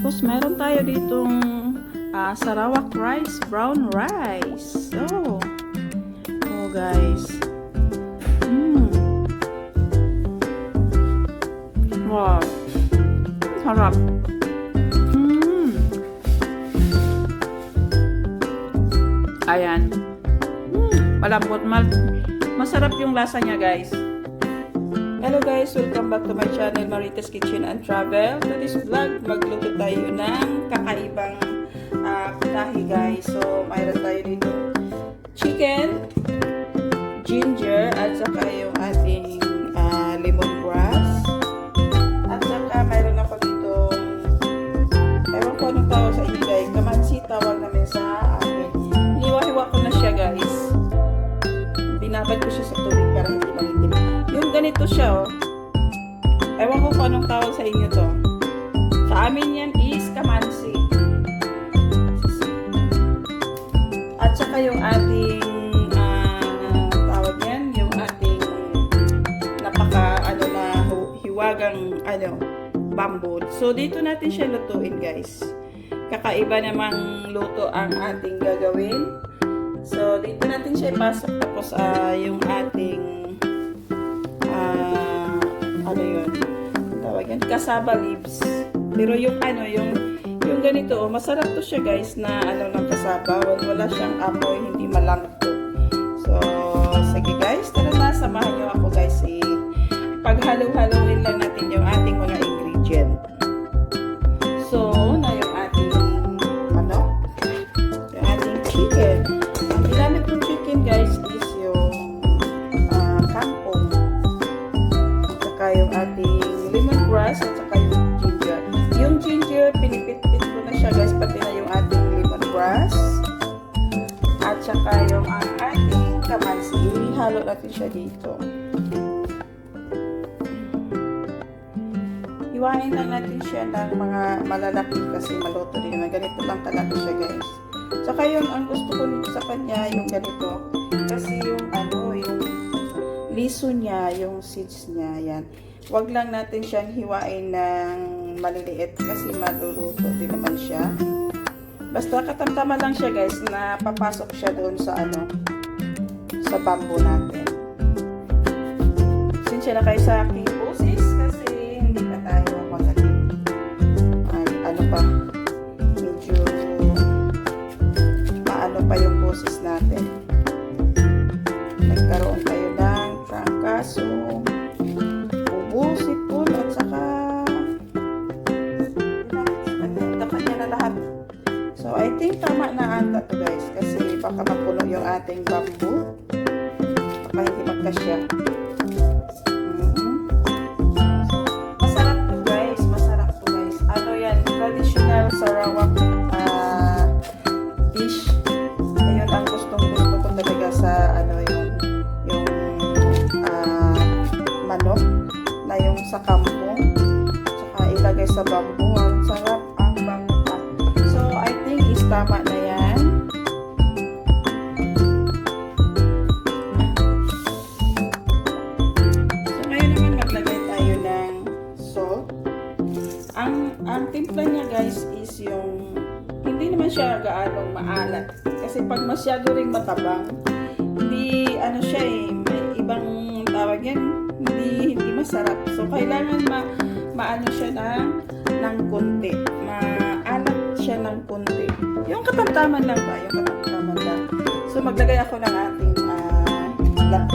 Tapos meron tayo ditong ah, Sarawak rice, brown rice. So, oh guys. Mm. Wow. Sarap. Mm. Ayan. Mm. Malambot. Mal masarap yung lasa niya guys. Hello guys, welcome back to my channel Marites Kitchen and Travel. To this vlog, magluto tayo ng kakaibang uh, putahe guys. So, mayroon tayo dito chicken, ginger, at saka yung ating ah, lemongrass. At saka mayroon ako dito, ewan ko anong tawag sa inyo guys, kamansi tawag namin sa amin. Hiniwa-hiwa ko na siya guys. Binabad ko siya sa ganito siya, oh. Ewan ko kung anong tawag sa inyo to. Sa amin yan is kamansi. At saka yung ating, ah, tawag yan, yung ating napaka, ano na, hiwagang, ano, bamboo. So, dito natin siya lutuin, guys. Kakaiba namang luto ang ating gagawin. So, dito natin siya ipasok. Tapos, ah, yung ating, ano yun? Tawag yan, kasaba leaves. Pero yung ano, yung, yung ganito, oh, masarap to siya guys na ano ng kasaba. Wala, wala siyang amoy, hindi malangto. So, sige guys, tara na, samahan niyo ako guys. Eh, paghalo-haloin lang natin yung ating dito. Iwain lang natin siya ng mga malalaki kasi maluto din naman. Ganito lang kalaki siya guys. Saka yung ang gusto ko nito sa kanya yung ganito. Kasi yung ano, yung liso niya, yung seeds niya, yan. Huwag lang natin siyang hiwain ng maliliit kasi maluluto din naman siya. Basta katamtama lang siya guys na papasok siya doon sa ano, sa bamboo natin. Sinsya na kayo sa aking boses kasi hindi pa tayo magaling. Ay, ano pa, medyo maano pa yung boses natin. Nagkaroon tayo ng trangkaso, ubo, sipon, at saka kanya na lahat. So, I think tama na ata to guys kasi baka mapuno yung ating bamboo. Baka hindi magkasya. Sa bamboo. Ang sarap ang bangka. So, I think is tama na yan. So, ngayon naman maglagay tayo ng salt. Ang, ang timpla niya guys is yung hindi naman siya gaanong maalat. Kasi pag masyado ring matabang, hindi ano siya eh, may ibang tawag yan, hindi, hindi masarap. So, kailangan ma, maano siya ng, ng konti. Maalat siya ng konti. Yung katamtaman lang ba? Yung katamtaman lang. So, maglagay ako ng ating ah, black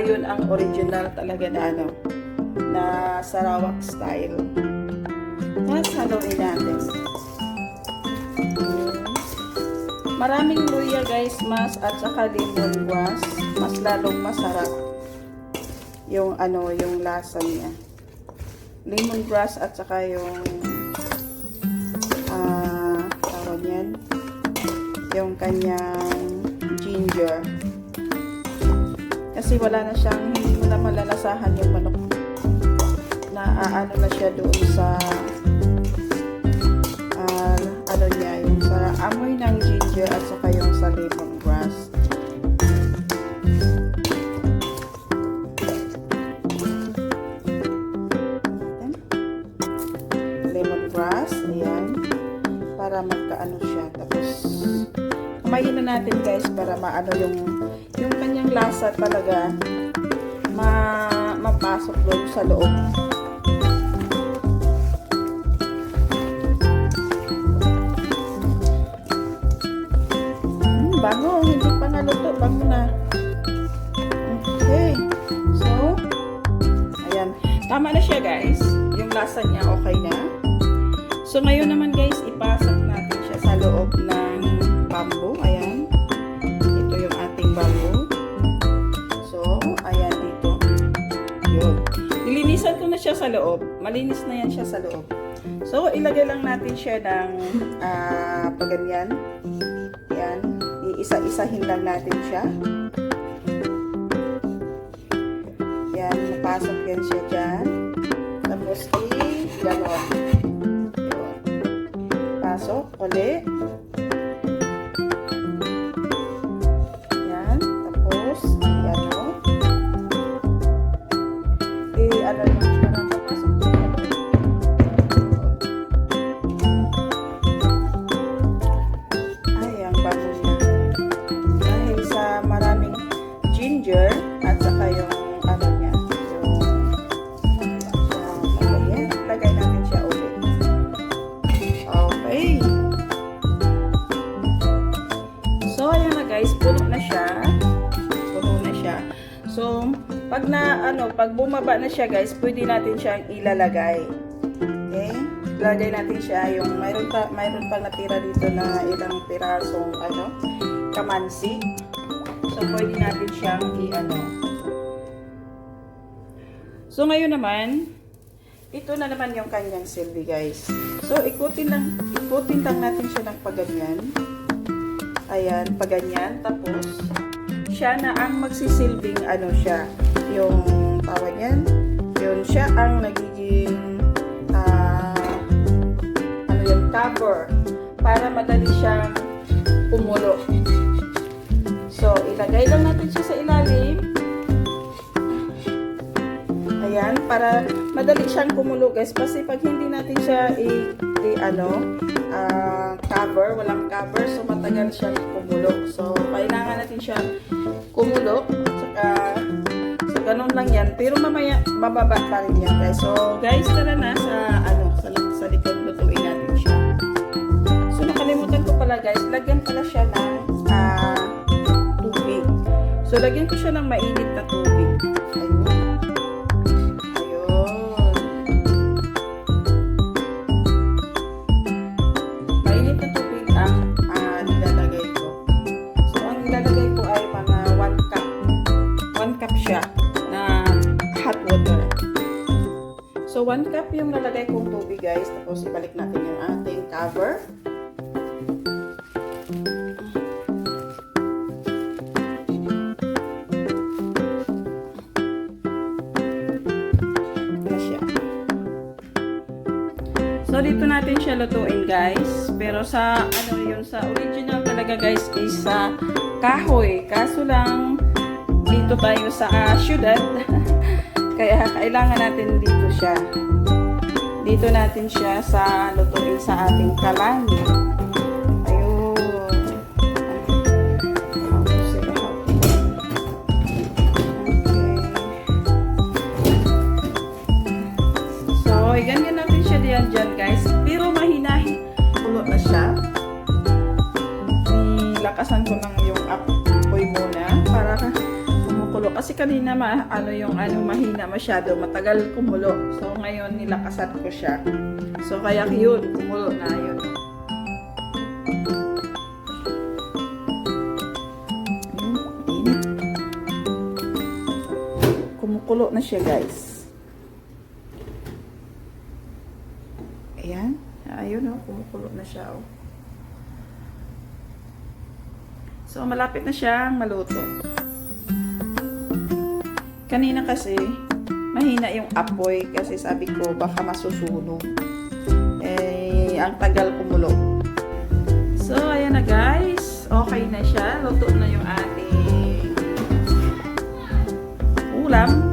ayun ang original talaga na ano, na Sarawak style. Tapos haluin natin. Maraming luya guys, mas at saka lemongrass, mas lalong masarap yung ano, yung lasa niya. Lemongrass at saka yung tawag yan, yung kanyang ginger. Kasi wala na siyang, hindi mo na malalasahan yung manok na aano na siya doon sa ah, ano niya, yung sa amoy ng ginger at saka yung sa lemongrass. lemongrass, ayan, para magkaano siya. Tapos, kumain na natin guys para maano yung yung kanyang lasa talaga ma mapasok doon sa loob. Hmm, bango, hindi pa naluto, bango na. Okay. So, ayan. Tama na siya guys. Yung lasa niya okay na. So, ngayon naman guys, ipasok natin siya sa loob ng bamboo. Ayan. Ito yung ating bamboo. So, ayan dito. Yun. Nilinisan ko na siya sa loob. Malinis na yan siya sa loob. So, ilagay lang natin siya ng ah, paganyan. Yan. Iisa-isahin lang natin siya. Yan. Napasok yan siya dyan. Tapos, i-ganon. Pasok. Uli. So, ayan na guys, puno na siya. Puno na siya. So, pag na, ano, pag bumaba na siya guys, pwede natin siyang ilalagay. Okay? Lagay natin siya yung mayroon pa mayroon pang natira dito na ilang pirasong ano, kamansi. So pwede natin siyang i-ano. So ngayon naman, ito na naman yung kanyang silbi guys. So ikutin lang ikutin lang natin siya ng paganyan. Ayan, paganyan tapos siya na ang magsisilbing ano siya, yung tawag yan, yun siya ang nagiging ah, ano yung cover para madali siyang umulo. So, ilagay lang natin siya sa ilalim. Ayan, para madali siyang kumulo guys. Kasi pag hindi natin siya i, i ano, ah, cover, walang cover, so matagal siyang kumulo. So, kailangan natin siya kumulo. At saka, so ganun lang yan. Pero mamaya, bababa pa rin yan guys. So, guys, tara na sa, ano, sa, sa likod lutuin natin siya. So, nakalimutan ko pala guys, lagyan pala siya ng ah, tubig. So, lagyan ko siya ng mainit na tubig. Ayun. 1 cup yung nalagay kong tubig guys. Tapos, ibalik natin yung ating cover. So, dito natin siya lutuin, guys. Pero sa, ano yun, sa original talaga, guys, is sa kahoy. Kaso lang, dito tayo sa ah, syudad. Kaya, kailangan natin dito siya. Dito natin siya sa lutuin sa ating kalan. Kanina ma, ano yung ano, mahina masyado. Matagal kumulo. So, ngayon nilakasan ko siya. So, kaya yun, kumulo na yun. Kumukulo na siya, guys. Ayan. Ayun, oh. Kumukulo na siya, oh. So, malapit na siyang maluto. Kanina kasi, mahina yung apoy kasi sabi ko baka masusunog. Eh, ang tagal kumulo. So, ayan na guys. Okay na siya. Luto na yung ating ulam.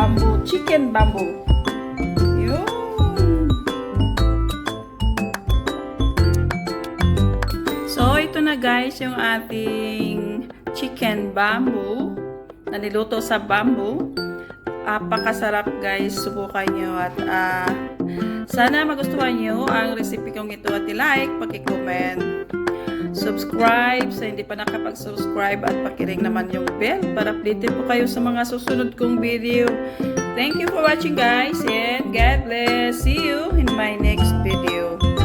Bamboo, chicken bamboo. Yun. So, ito na guys yung ating chicken bamboo na niluto sa bamboo. Apakasarap guys, subukan nyo at ah, sana magustuhan nyo ang recipe kong ito at i-like, paki-comment subscribe sa hindi pa nakapag-subscribe at pakiring naman yung bell para updated po kayo sa mga susunod kong video. Thank you for watching guys and God bless. See you in my next video.